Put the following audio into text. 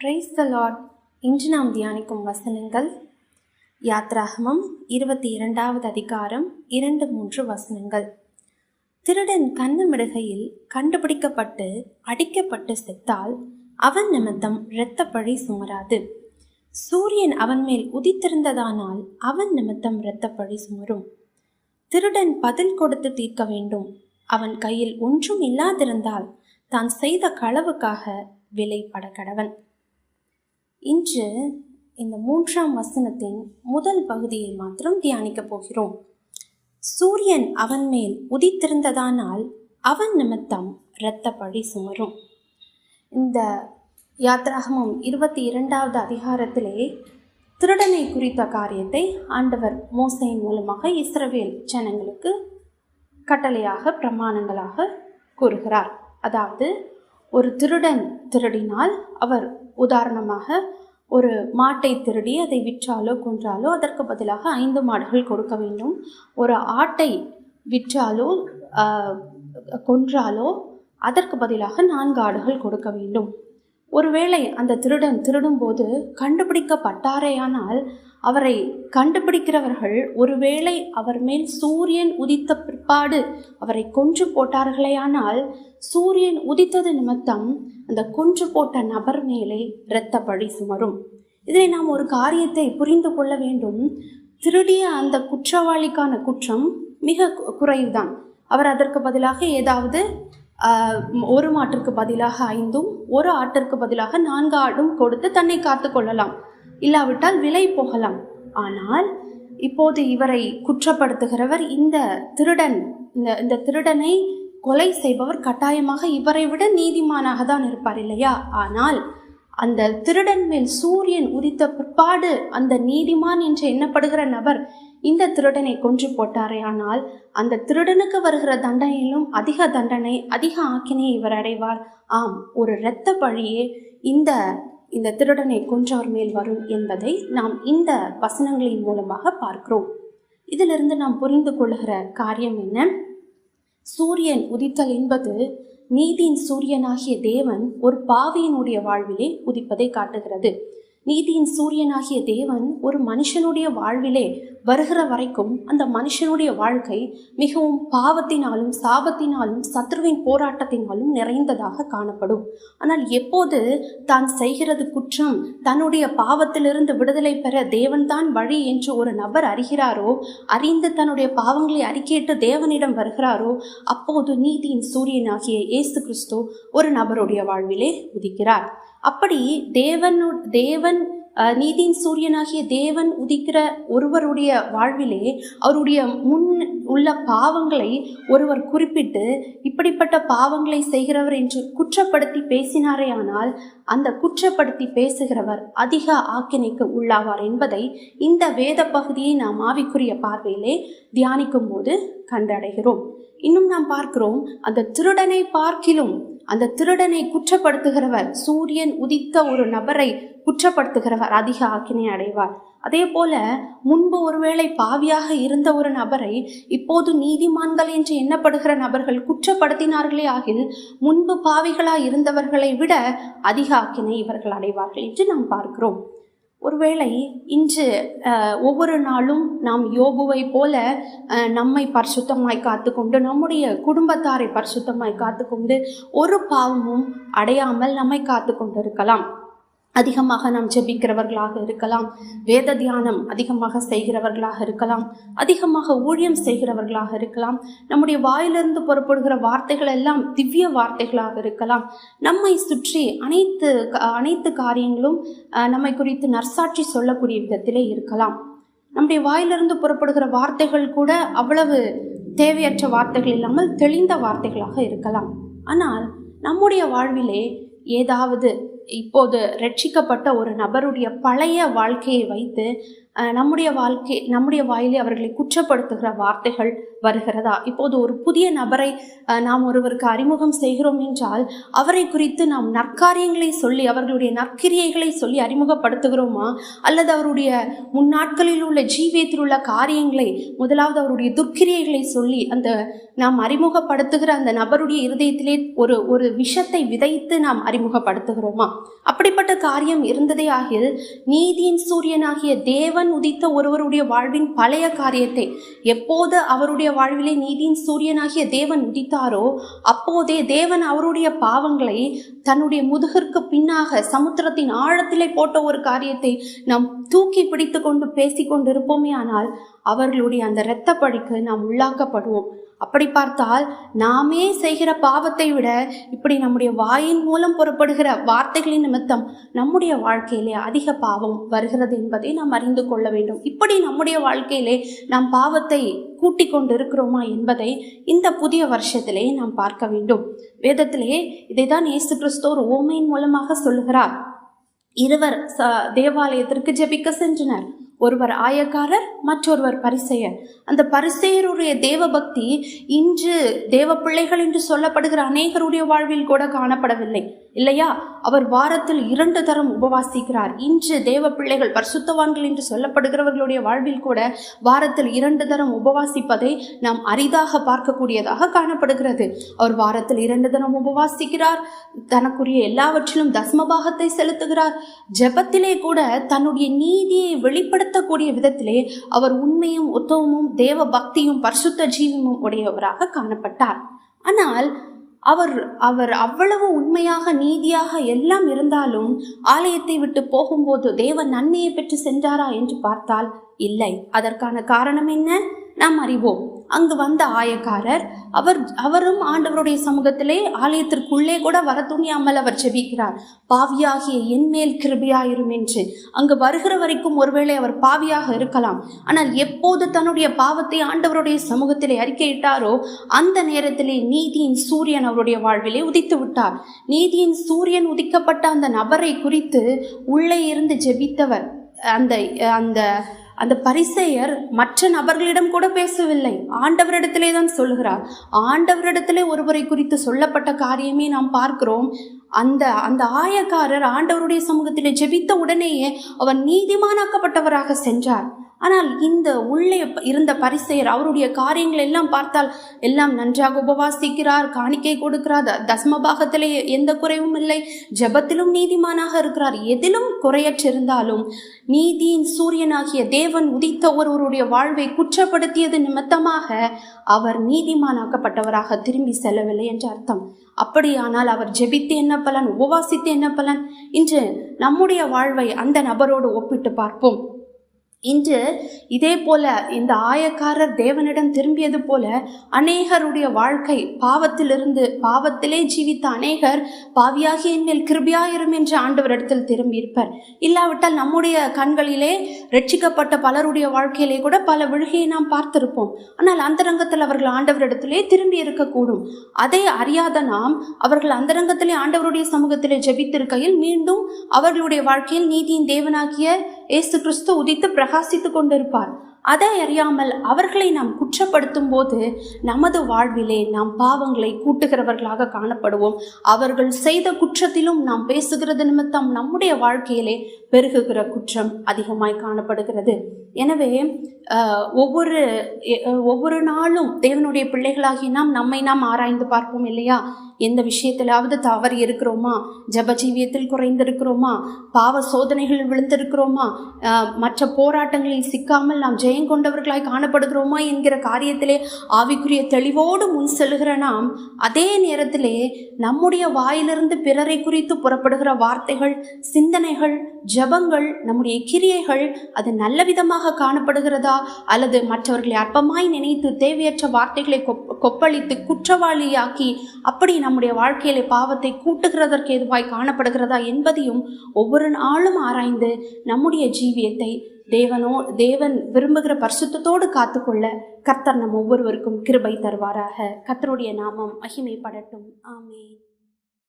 Praise the Lord இன்று நாம் தியானிக்கும் வசனங்கள் யாத்ராகமம் இருபத்தி இரண்டாவது அதிகாரம் இரண்டு மூன்று வசனங்கள். திருடன் கண்ணமிடுகையில் கண்டுபிடிக்கப்பட்டு அடிக்கப்பட்டு செத்தால் அவன் நிமித்தம் இரத்த பழி சுமராது. சூரியன் அவன் மேல் உதித்திருந்ததானால் அவன் நிமித்தம் இரத்த பழி சுமரும். திருடன் பதில் கொடுத்து தீர்க்க வேண்டும். அவன் கையில் ஒன்றும் இல்லாதிருந்தால் தான் செய்த களவுக்காக விலைப்பட கடவன். இன்று இந்த மூன்றாம் வசனத்தின் முதல் பகுதியை மாத்திரம் தியானிக்கப் போகிறோம். சூரியன் அவன் மேல் உதித்திருந்ததானால் அவன் நிமித்தம் இரத்த பழி சுமரும். இந்த யாத்ராகமம் இருபத்தி இரண்டாவது அதிகாரத்திலே திருடனை குறித்த காரியத்தை ஆண்டவர் மோசையின் மூலமாக இஸ்ரவேல் ஜனங்களுக்கு கட்டளையாக பிரமாணங்களாக கூறுகிறார். அதாவது ஒரு திருடன் திருடினால் அவர் உதாரணமாக ஒரு மாட்டை திருடி அதை விற்றாலோ கொன்றாலோ அதற்கு பதிலாக ஐந்து மாடுகள் கொடுக்க வேண்டும். ஒரு ஆட்டை விற்றாலோ கொன்றாலோ அதற்கு பதிலாக நான்கு ஆடுகள் கொடுக்க வேண்டும். ஒருவேளை அந்த திருடன் திருடும்போது கண்டுபிடிக்கப்பட்டாரேயானால் அவரை கண்டுபிடிக்கிறவர்கள் ஒருவேளை அவர் மேல் சூரியன் உதித்த பிற்பாடு அவரை கொன்று போட்டார்களேயானால் சூரியன் உதித்தது நிமித்தம் அந்த கொன்று போட்ட நபர் மேலே இரத்த பழி சுமரும். இதில் நாம் ஒரு காரியத்தை புரிந்து கொள்ள வேண்டும். திருடிய அந்த குற்றவாளிக்கான குற்றம் மிக குறைவுதான். அவர் அதற்கு பதிலாக ஏதாவது ஒரு மாட்டிற்கு பதிலாக ஐந்தும் ஒரு ஆட்டிற்கு பதிலாக நான்கு ஆடும் கொடுத்து தன்னை காத்து கொள்ளலாம். இல்லாவிட்டால் விலை போகலாம். ஆனால் இப்போது இவரை குற்றப்படுத்துகிறவர் இந்த திருடன் இந்த இந்த திருடனை கொலை செய்பவர் கட்டாயமாக இவரை விட நீதிமானாக தான் இருப்பார் இல்லையா? ஆனால் அந்த திருடன் மேல் சூரியன் உதித்த பிற்பாடு அந்த நீதிமான் என்று எண்ணப்படுகிற நபர் இந்த திருடனை கொன்று போட்டாரே. ஆனால் அந்த திருடனுக்கு வருகிற தண்டனையிலும் அதிக தண்டனை அதிக ஆக்கினை இவர் அடைவார். ஆம் ஒரு இரத்த பழியே இந்த இந்த திருடனை கொன்றவர் மேல் வரும் என்பதை நாம் இந்த வசனங்களின் மூலமாக பார்க்கிறோம். இதிலிருந்து நாம் புரிந்து கொள்ளுகிற காரியம் என்ன? சூரியன் உதித்தல் என்பது நீதியின் சூரியனாகிய தேவன் ஒரு பாவியினுடைய வாழ்விலே உதிப்பதை காட்டுகிறது. நீதியின் சூரியனாகிய தேவன் ஒரு மனுஷனுடைய வாழ்விலே வருகிற வரைக்கும் அந்த மனுஷனுடைய வாழ்க்கை மிகவும் பாவத்தினாலும் சாபத்தினாலும் சத்ருவின் போராட்டத்தினாலும் நிறைந்ததாக காணப்படும். ஆனால் எப்போது தான் செய்கிறது குற்றம் தன்னுடைய பாவத்திலிருந்து விடுதலை பெற தேவன்தான் வழி என்று ஒரு நபர் அறிகிறாரோ அறிந்து தன்னுடைய பாவங்களை அறிக்கையிட்டு தேவனிடம் வருகிறாரோ அப்போது நீதியின் சூரியனாகிய இயேசு கிறிஸ்து ஒரு நபருடைய வாழ்விலே உதிக்கிறார். அப்படி தேவனு தேவன் நீதியின் சூரியனாகிய தேவன் உதிக்கிற ஒருவருடைய வாழ்விலே அவருடைய முன் உள்ள பாவங்களை ஒருவர் குறிப்பிட்டு இப்படிப்பட்ட பாவங்களை செய்கிறவர் என்று குற்றப்படுத்தி பேசினாரே ஆனால் அந்த குற்றப்படுத்தி பேசுகிறவர் அதிக ஆக்கினைக்கு உள்ளாவார் என்பதை இந்த வேத பகுதியை நாம் ஆவிக்குரிய பார்வையிலே தியானிக்கும் போது கண்டடைகிறோம். இன்னும் நாம் பார்க்கிறோம் அந்த திருடனை பார்க்கிலும் அந்த திருடனை குற்றப்படுத்துகிறவர் சூரியன் உதித்த ஒரு நபரை குற்றப்படுத்துகிறவர் அதிக ஆக்கினை அடைவார். அதே போல முன்பு ஒருவேளை பாவியாக இருந்த ஒரு நபரை இப்போது நீதிமான்கள் என்று எண்ணப்படுகிற நபர்கள் குற்றப்படுத்தினார்களே ஆகில் முன்பு பாவிகளாய் இருந்தவர்களை விட அதிக ஆக்கினை இவர்கள் அடைவார்கள் என்று நாம் பார்க்கிறோம். ஒருவேளை இன்று ஒவ்வொரு நாளும் நாம் யோபுவை போல நம்மை பரிசுத்தமாய் காத்துக்கொண்டு நம்முடைய குடும்பத்தாரை பரிசுத்தமாய் காத்துக்கொண்டு ஒரு பாவமும் அடையாமல் நம்மை காத்து கொண்டிருக்கலாம் அதிகமாக நாம் ஜெபிக்கிறவர்களாக இருக்கலாம். வேத தியானம் அதிகமாக செய்கிறவர்களாக இருக்கலாம். அதிகமாக ஊழியம் செய்கிறவர்களாக இருக்கலாம். நம்முடைய வாயிலிருந்து புறப்படுகிற வார்த்தைகள் எல்லாம் திவ்ய வார்த்தைகளாக இருக்கலாம். நம்மை சுற்றி அனைத்து அனைத்து காரியங்களும் நம்மை குறித்து நற்சாட்சி சொல்லக்கூடிய விதத்திலே இருக்கலாம். நம்முடைய வாயிலிருந்து புறப்படுகிற வார்த்தைகள் கூட அவ்வளவு தேவையற்ற வார்த்தைகள் இல்லாமல் தெளிந்த வார்த்தைகளாக இருக்கலாம். ஆனால் நம்முடைய வாழ்விலே ஏதாவது இப்போது ரட்சிக்கப்பட்ட ஒரு நபருடைய பழைய வாழ்க்கையை வைத்து நம்முடைய வாழ்க்கை நம்முடைய வாயிலே அவர்களை குற்றப்படுத்துகிற வார்த்தைகள் வருகிறதா? இப்போது ஒரு புதிய நபரை நாம் ஒருவருக்கு அறிமுகம் செய்கிறோம் என்றால் அவரை குறித்து நாம் நற்காரியங்களை சொல்லி அவர்களுடைய நற்கிரியைகளை சொல்லி அறிமுகப்படுத்துகிறோமா? அல்லது அவருடைய முன்னாட்களில் உள்ள ஜீவியத்தில் உள்ள காரியங்களை முதலாவது அவருடைய துர்க்கிரியைகளை சொல்லி அந்த நாம் அறிமுகப்படுத்துகிற அந்த நபருடைய இருதயத்திலே ஒரு ஒரு விஷத்தை விதைத்து நாம் அறிமுகப்படுத்துகிறோமா? அப்படி அப்படிப்பட்ட காரியம் இருந்ததே ஆகில் நீதியின் சூரியனாகிய தேவன் உதித்த ஒருவருடைய வாழ்வின் பழைய காரியத்தை எப்போது அவருடைய வாழ்விலே நீதியின் சூரியனாகிய தேவன் உதித்தாரோ அப்போதே தேவன் அவருடைய பாவங்களை தன்னுடைய முதுகிற்கு பின்னாக சமுத்திரத்தின் ஆழத்திலே போட்ட ஒரு காரியத்தை நாம் தூக்கி பிடித்து கொண்டு பேசி கொண்டிருப்போமே ஆனால் அவர்களுடைய அந்த இரத்த பழிக்கு நாம் உள்ளாக்கப்படுவோம். அப்படி பார்த்தால் நாமே செய்கிற பாவத்தை விட இப்படி நம்முடைய வாயின் மூலம் புறப்படுகிற வார்த்தைகளின் நிமித்தம் நம்முடைய வாழ்க்கையிலே அதிக பாவம் வருகிறது என்பதை நாம் அறிந்து கொள்ள வேண்டும். இப்படி நம்முடைய வாழ்க்கையிலே நாம் பாவத்தை கூட்டிக் கொண்டிருக்கிறோமா என்பதை இந்த புதிய வருஷத்திலே நாம் பார்க்க வேண்டும். வேதத்திலே இதைதான் இயேசு கிறிஸ்தோர் ஓமையின் மூலமாக சொல்லுகிறார். இருவர் ச தேவாலயத்திற்கு ஜெபிக்க சென்றனர். ஒருவர் ஆயக்காரர் மற்றொருவர் பரிசெயர். அந்த பரிசெயருடைய தேவபக்தி இன்று தேவ பிள்ளைகள் என்று சொல்லப்படுகிற அநேகருடைய வாழ்வில் கூட காணப்படவில்லை. இல்லையா? அவர் வாரத்தில் இரண்டு தரம் உபவாசிக்கிறார். இன்று தேவ பிள்ளைகள் பரிசுத்தவான்கள் என்று சொல்லப்படுகிறவர்களுடைய வாழ்வில் கூட வாரத்தில் இரண்டு தரம் உபவாசிப்பதை நாம் அரிதாக பார்க்கக்கூடியதாக காணப்படுகிறது. அவர் வாரத்தில் இரண்டு தரம் உபவாசிக்கிறார். தனக்குரிய எல்லாவற்றிலும் தஸ்மபாகத்தை செலுத்துகிறார். ஜெபத்திலே கூட தன்னுடைய நீதியை உணர்த்தக்கூடிய விதத்திலே அவர் உண்மையும் உத்தவமும் தேவ பக்தியும் பரிசுத்த ஜீவமும் உடையவராக காணப்பட்டார். ஆனால் அவர் அவர் அவ்வளவு உண்மையாக நீதியாக எல்லாம் இருந்தாலும் ஆலயத்தை விட்டு போகும்போது தேவ நன்மையை பெற்று சென்றாரா என்று பார்த்தால் இல்லை. அதற்கான காரணம் என்ன? நாம் அறிவோம். அங்கு வந்த ஆயக்காரர் அவர் அவரும் ஆண்டவருடைய சமூகத்திலே ஆலயத்திற்குள்ளே கூட வர துணியாமல் அவர் ஜெபிக்கிறார் பாவியாகிய என்மேல் கிருபியாயிரும் என்று. அங்கு வருகிற வரைக்கும் ஒருவேளை அவர் பாவியாக இருக்கலாம். ஆனால் எப்போது தன்னுடைய பாவத்தை ஆண்டவருடைய சமூகத்திலே அறிக்கையிட்டாரோ அந்த நேரத்திலே நீதியின் சூரியன் அவருடைய வாழ்விலே உதித்து விட்டார். நீதியின் சூரியன் உதிக்கப்பட்ட அந்த நபரை குறித்து உள்ளே இருந்து ஜெபித்தவர் அந்த அந்த அந்த பரிசெயர் மற்ற நபர்களிடம் கூட பேசவில்லை. ஆண்டவரிடத்திலே தான் சொல்லுகிறார் ஆண்டவரிடத்திலே ஒருவரை குறித்து சொல்லப்பட்ட காரியமே நாம் பார்க்கிறோம். அந்த அந்த ஆயக்காரர் ஆண்டவருடைய சமூகத்திலே ஜெபித்த உடனேயே அவர் நீதிமானாக்கப்பட்டவராக சென்றார். ஆனால் இந்த உள்ளே இருந்த பரிசெயர் அவருடைய காரியங்கள் எல்லாம் பார்த்தால் எல்லாம் நன்றாக உபவாசிக்கிறார் காணிக்கை கொடுக்கிறார் த- தசமபாகத்திலே எந்த குறைவும் இல்லை ஜெபத்திலும் நீதிமானாக இருக்கிறார். எதிலும் குறையற்றிருந்தாலும் நீதியின் சூரியனாகிய தேவன் உதித்த ஒருவருடைய வாழ்வை குற்றப்படுத்தியது நிமித்தமாக அவர் நீதிமானாக்கப்பட்டவராக திரும்பி செல்லவில்லை என்று அர்த்தம். அப்படியானால் அவர் ஜெபித்து என்ன பலன் உபவாசித்து என்ன பலன்? இன்று நம்முடைய வாழ்வை அந்த நபரோடு ஒப்பிட்டு பார்ப்போம். இன்று இதே போல இந்த ஆயக்காரர் தேவனிடம் திரும்பியது போல அநேகருடைய வாழ்க்கை பாவத்திலிருந்து பாவத்திலே ஜீவித்த அநேகர் பாவியாகி என் மேல் கிருபியாயிரும் என்று ஆண்டவரிடத்தில் திரும்பியிருப்பர். இல்லாவிட்டால் நம்முடைய கண்களிலே ரட்சிக்கப்பட்ட பலருடைய வாழ்க்கையிலே கூட பல விழுகையை நாம் பார்த்திருப்போம். ஆனால் அந்தரங்கத்தில் அவர்கள் ஆண்டவரிடத்திலே திரும்பி இருக்கக்கூடும் அதை அறியாத நாம் அவர்கள் அந்தரங்கத்திலே ஆண்டவருடைய சமூகத்திலே ஜெபித்திருக்கையில் மீண்டும் அவர்களுடைய வாழ்க்கையில் நீதியின் தேவனாகிய இயேசு கிறிஸ்து உதித்து பிரகாசித்து கொண்டிருப்பார். அதை அறியாமல் அவர்களை நாம் குற்றப்படுத்தும் போது நமது வாழ்விலே நாம் பாவங்களை கூட்டுகிறவர்களாக காணப்படுவோம். அவர்கள் செய்த குற்றத்திலும் நாம் பேசுகிறது நிமித்தம் நம்முடைய வாழ்க்கையிலே பெருகுகிற குற்றம் அதிகமாய் காணப்படுகிறது. எனவே ஒவ்வொரு ஒவ்வொரு நாளும் தேவனுடைய பிள்ளைகளாகி நாம் நம்மை நாம் ஆராய்ந்து பார்ப்போம் இல்லையா? எந்த விஷயத்திலாவது தவறு இருக்கிறோமா? ஜப ஜீவியத்தில் குறைந்திருக்கிறோமா? பாவ சோதனைகளில் விழுந்திருக்கிறோமா? மற்ற போராட்டங்களில் சிக்காமல் நாம் ஜெயம் கொண்டவர்களாய் காணப்படுகிறோமா என்கிற காரியத்திலே ஆவிக்குரிய தெளிவோடு முன் செல்கிற நாம் அதே நேரத்திலே நம்முடைய வாயிலிருந்து பிறரை குறித்து புறப்படுகிற வார்த்தைகள் சிந்தனைகள் ஜெபங்கள் நம்முடைய கிரியைகள் அது நல்ல விதமாக காணப்படுகிறதா? அல்லது மற்றவர்களை அற்பமாய் நினைத்து தேவையற்ற வார்த்தைகளை கொப் கொப்பளித்து குற்றவாளியாக்கி அப்படி நம்முடைய வாழ்க்கையிலே பாவத்தை கூட்டுகிறதற்கு எதுவாய் காணப்படுகிறதா என்பதையும் ஒவ்வொரு நாளும் ஆராய்ந்து நம்முடைய ஜீவியத்தை தேவனோ தேவன் விரும்புகிற பரிசுத்தத்தோடு காத்துக்கொள்ள கர்த்தர் நம் ஒவ்வொருவருக்கும் கிருபை தருவாராக. கர்த்தருடைய நாமம் மகிமைப்படட்டும். ஆமே